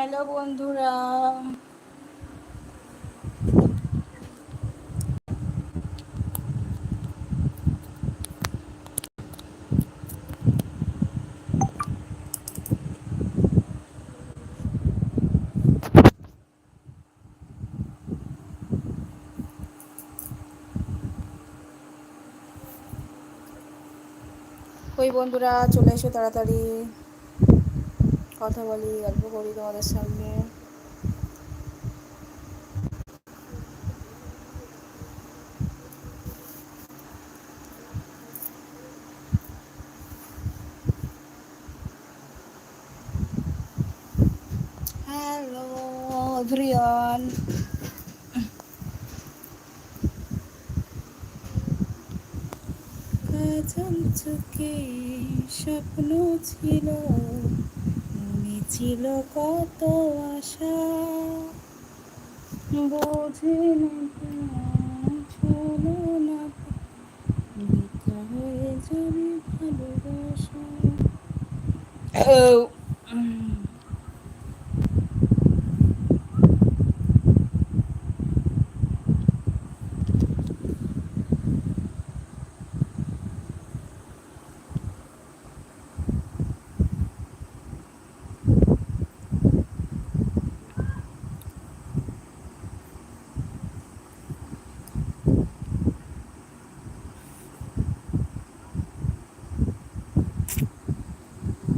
Hello বন্ধুরা। ওই বন্ধুরা চলে এসো তাড়াতাড়ি। কথা বলি গল্প করি তোমাদের সঙ্গে হ্যালো এভরিওয়ান কাজল চোখে স্বপ্ন ছিল। মনে ছিল কত আশা বোঝে চলো না ভালোবাসা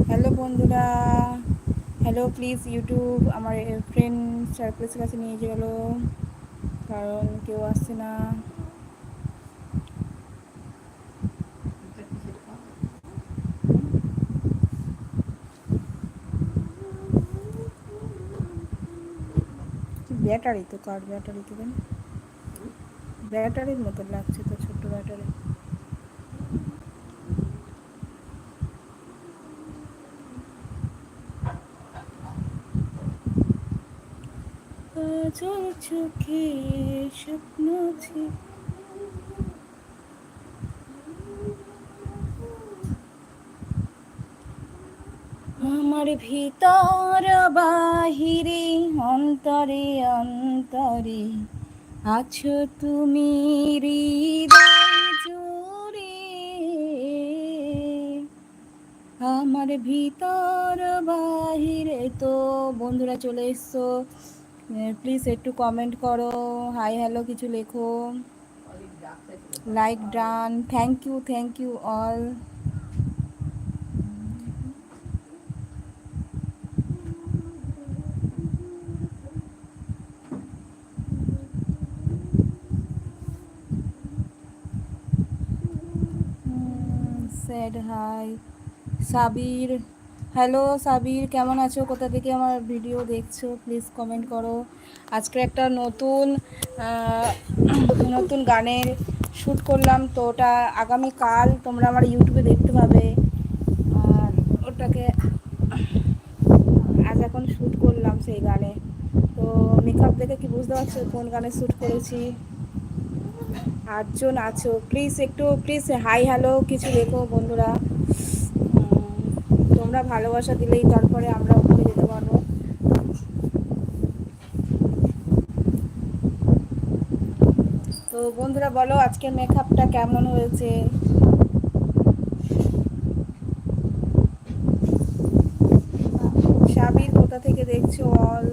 হ্যালো বন্ধুরা। হ্যালো প্লিজ ইউটিউব আমার ফ্রেন্ড সার্কেলের কাছে নিয়ে গেলো। কারণ কেউ আসছে না। ব্যাটারি তো কার ব্যাটারি তো ব্যাটারির মতো লাগছে তো ছোট্ট ব্যাটারি কাজল চোখে স্বপ্ন ছিল আমার ভিতর বাহিরে, অন্তরে অন্তরে আছো তুমি হৃদয় আমার ভিতর বাহিরে তো বন্ধুরা চলে এসছো। প্লিজ একটু কমেন্ট করো। হাই হ্যালো কিছু লেখো। Like done thank you thank you all sad hi Sabir. Hello, Sabir, কেমন আছো? কোথা থেকে আমার ভিডিও দেখছ? প্লিজ কমেন্ট করো। আজকে একটা নতুন নতুন গানের শ্যুট করলাম। তো ওটা আগামীকাল তোমরা আমার ইউটিউবে দেখতে পাবে। আর ওটাকে আজ এখন শ্যুট করলাম সেই গানে। তো মেকআপ দেখে কি বুঝতে পারছ কোন গানে শ্যুট করেছি? আটজন আছো। প্লিজ একটু প্লিজ হাই হ্যালো কিছু লেখো বন্ধুরা। তোমরা ভালোবাসা দিলেই তারপরে আমরা উপরে যেতে পারব। তো বন্ধুরা বলো, আজকে মেকআপটা কেমন হয়েছে? সাবির কোথা থেকে দেখছ? All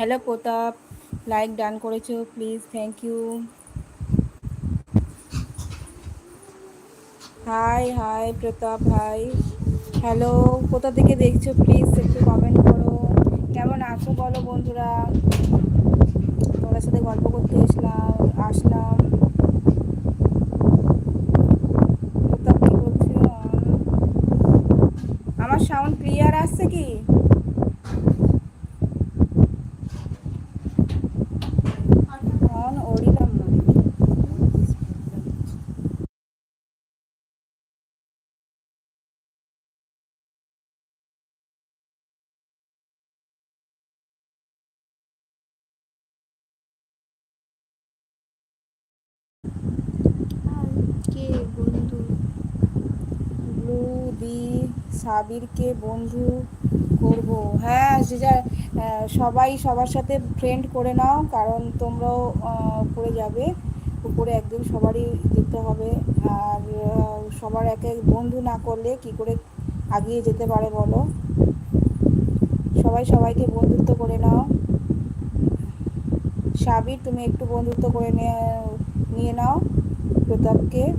hello Pratap like done করেছ please thank you hi hi Pratap hi hello কোথা থেকে দেখছ প্লিজ একটু কমেন্ট করো। কেমন আছো বলো বন্ধুরা? তোমার সাথে গল্প করতে এসলাম, আসলাম। প্রতাপ কি বলছো আমার সাউন্ড ক্লিয়ার আসছে কি? সাবিরকে বন্ধু করব। হ্যাঁ যে যা সবাই সবার সাথে ফ্রেন্ড করে নাও, কারণ তোমরাও উপরে যাবে। উপরে একদিন সবারই যেতে হবে। আর সবার এক এক বন্ধু না করলে কি করে আগিয়ে যেতে পারে বলো? সবাই সবাইকে বন্ধুত্ব করে নাও। সাবির, তুমি একটু বন্ধুত্ব করে নিয়ে- নিয়ে নাও প্রতাপকে।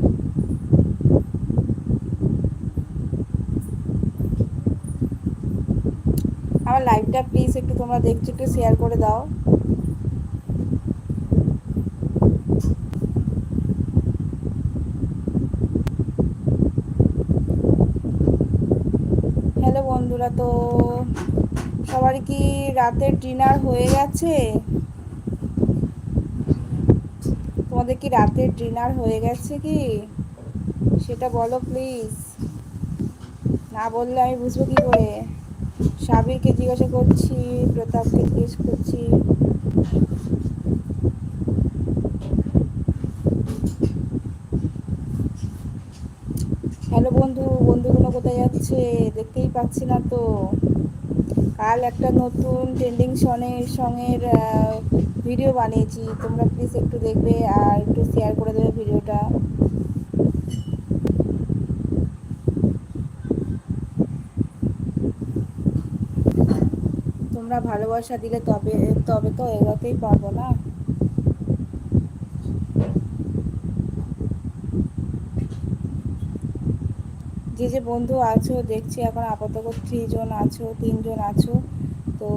আমার লাইভটা প্লিজ একটু তোমরা দেখছ, একটু শেয়ার করে দাও। হ্যালো বন্ধুরা, তো সবার কি রাতের ডিনার হয়ে গেছে? তোমাদের কি রাতের ডিনার হয়ে গেছে কি? সেটা বলো প্লিজ না বললে আমি বুঝব কি করে? সাবিরকে জিজ্ঞাসা করছি, প্রতাপকে জিজ্ঞেস করছি। হ্যালো বন্ধু, বন্ধুগুলো কোথায় যাচ্ছে? দেখতেই পাচ্ছি না তো। কাল একটা নতুন ট্রেন্ডিং সনের সঙের ভিডিও বানিয়েছি। তোমরা প্লিজ একটু দেখবে আর একটু শেয়ার করে দেবে ভিডিওটা তোমরা ভালোবাসা দিলে তবে তবে তো এগোতেই পারব না। যে যে বন্ধু আছো, দেখছি এখন আপাতত জন আছো, তিনজন আছো। তো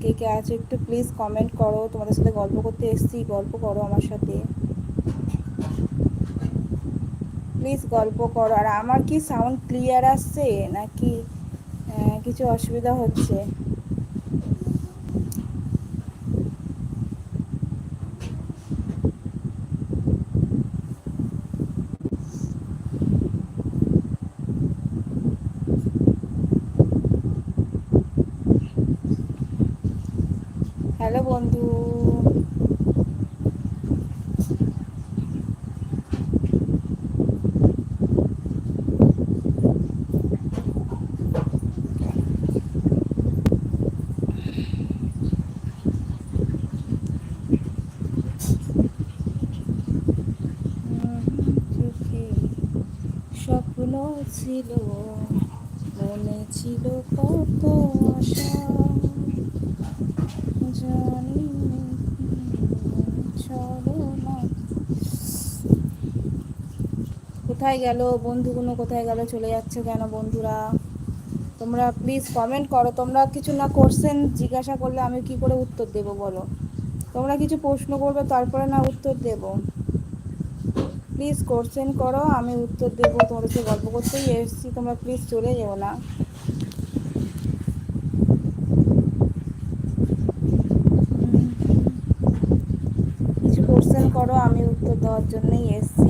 কে কে আছো একটু প্লিজ কমেন্ট করো, তোমাদের সাথে গল্প করতে এসছি, গল্প করো আমার সাথে। প্লিজ গল্প করো। আর আমার কি সাউন্ড ক্লিয়ার আসছে? নাকি কিছু অসুবিধা হচ্ছে? হ্যালো বন্ধু। ছিল মনে ছিল কত আশা জানি চলো না কোথায় গেল? বন্ধুগুলো কোথায় গেল? চলে যাচ্ছে কেন বন্ধুরা? তোমরা প্লিজ কমেন্ট করো। তোমরা কিছু না কোশ্চেন জিজ্ঞাসা করলে আমি কি করে উত্তর দেব বলো? তোমরা কিছু প্রশ্ন করবে তারপরে না উত্তর দেব। প্লিজ কোশ্চেন করো, আমি উত্তর দেবো। তোমাদের সাথে গল্প করতেই এসেছি, তোমরা প্লিজ চলে যেও না। কিছু কোশ্চেন করো, আমি উত্তর দেওয়ার জন্যই এসেছি।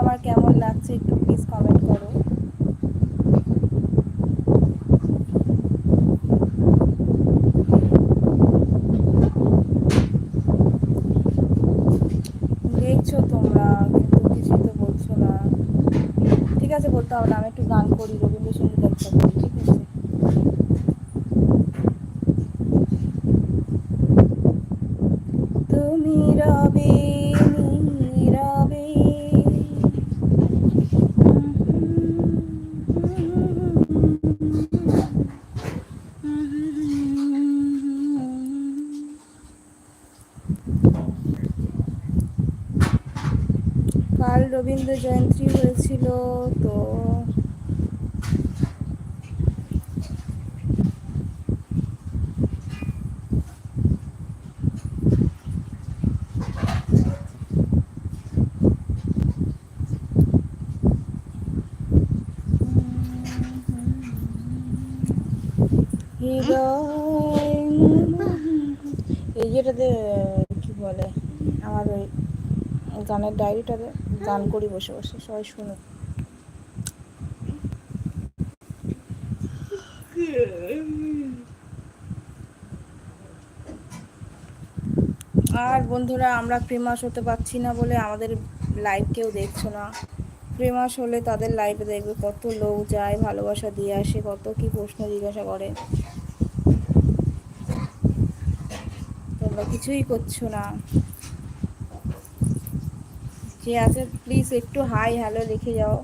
আমার কেমন লাগছে একটু প্লিজ কমেন্ট করো। দেখছ তোমরা, কিন্তু কিছুই তো বলছো না। ঠিক আছে বলতে হবে না, আমি রবীন্দ্র জয়ন্তী হয়েছিল তো হ্যাঁ। এই যেটাতে কি বলে আমার ওই গানের ডায়েরিটাতে গান করি বসে বসে, সবাই শুনুক। আর বন্ধুরা, আমরা ফেমাস হতে পারছি না বলে আমাদের লাইভ কেউ দেখছ না। ফেমাস হলে তাদের লাইভে দেখবে কত লোক যায়, ভালোবাসা দিয়ে আসে, কত কি প্রশ্ন জিজ্ঞাসা করে। তোমরা কিছুই করছ না। যে আছে প্লিজ একটু হাই হ্যালো লিখে যাও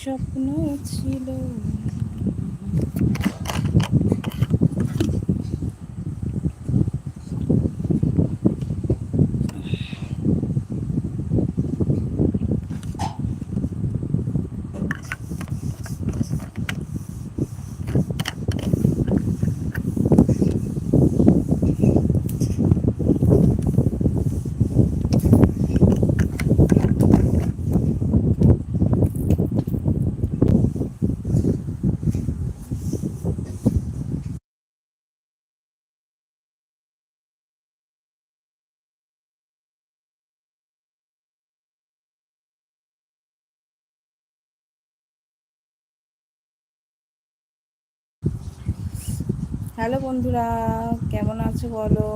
স্বপ্ন ছিল হ্যালো বন্ধুরা কেমন আছো বলো?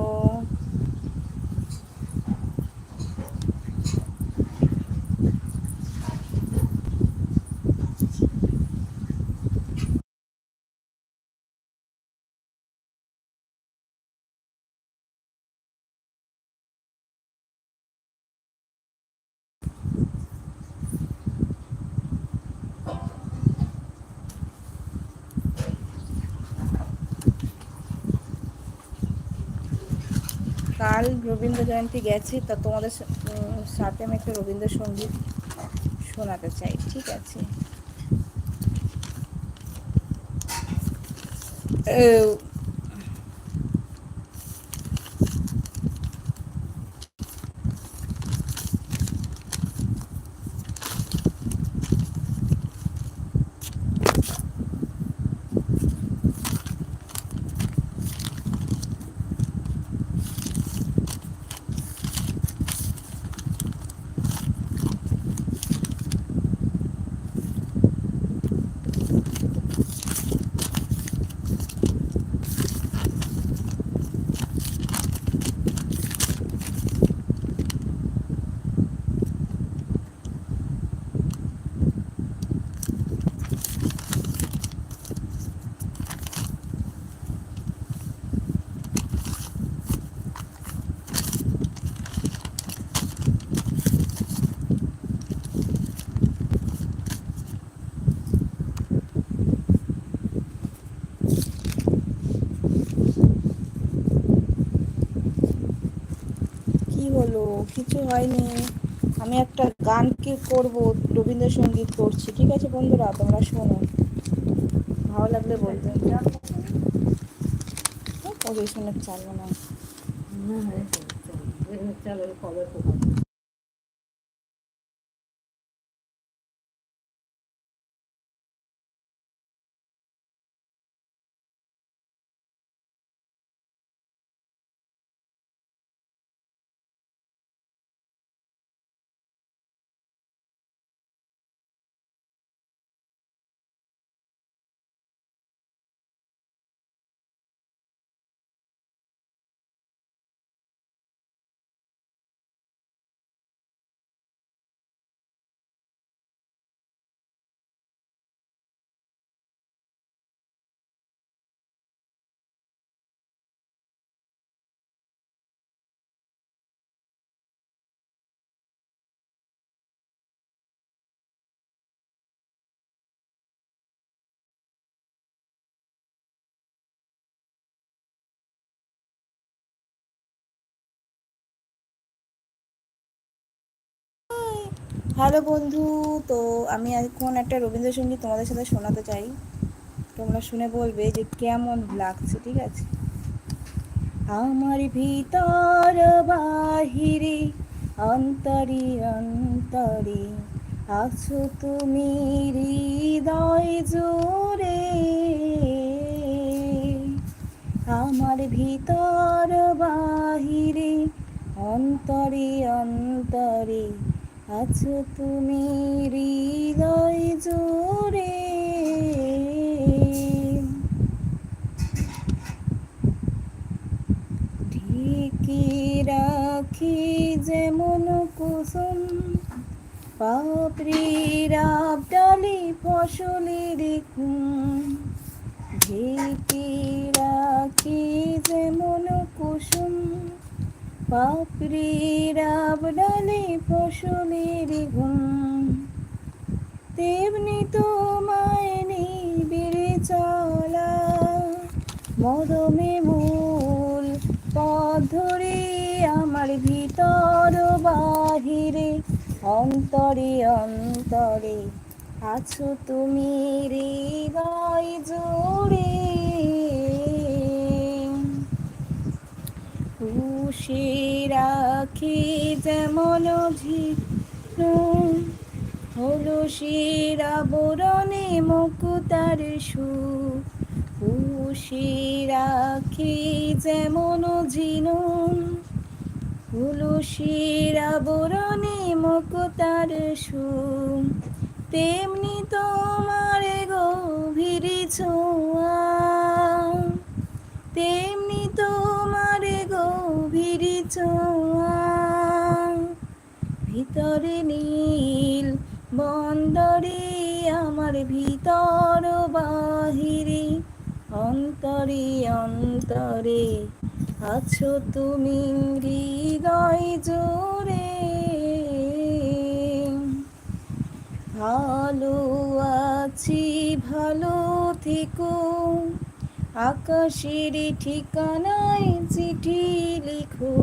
কাল রবীন্দ্র জয়ন্তী গেছি তা তোমাদের সাথে আমি একটা রবীন্দ্রসঙ্গীত শোনাতে চাই ঠিক আছে ও, কি হলো কিছু হয়নি। আমি একটা গান কি করব? রবীন্দ্রসঙ্গীত করছি। ঠিক আছে বন্ধুরা, তোমরা শোনো। ভালো লাগলে বলতে। পঁচিশ শুনে চালবো না চলো কবে হ্যালো বন্ধু, তো আমি এখন একটা রবীন্দ্রসঙ্গীত তোমাদের সাথে শোনাতে চাই। তোমরা শুনে বলবে যে কেমন লাগছে, ঠিক আছে? আমার ভিতর বাহিরে, অন্তরে অন্তরে, আছো তুমি হৃদয় জোরে আমার ভিতর বাহিরে, অন্তরে অন্তরে আছো তুমি হৃদয় জোরে ঢেকে রাখি যেমন কুসুম। পাপড়ির ডালি ফসলের ঘুম ঢেকে রাখি যেমন পাপড়ির ডালি ফসলের ঘুম। তেমনি তোমায় নিবিড় চলা মরমে মূল পথ ধরে আমার ভিতর বাহিরে, অন্তরে অন্তরে আছো তুমি হৃদয় জোরে। খুশি রাখি যেমন ঝিনু হলো শিরা বরণে মুকুতার সু খুশি রাখি যেমন ঝিনু হলো বরণে মুকুতার সু তেমনি তোমার গভীর ছোঁয়া, তেমনি ভিতরে নীল, বন্দরে আমার ভিতর বাহিরে, অন্তরে অন্তরে আছো তুমি হৃদয় জোরে ভালো আছি, ভালো থেকো। আকাশের ঠিকানায় চিঠি লিখো।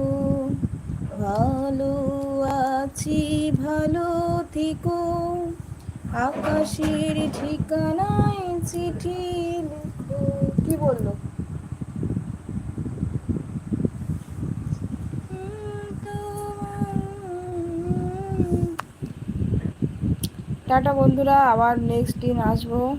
ভালো আছি, ভালো থেকো। আকাশের ঠিকানায় চিঠি লিখো। কি বলল? টাটা বন্ধুরা, আবার নেক্সট দিন আসব।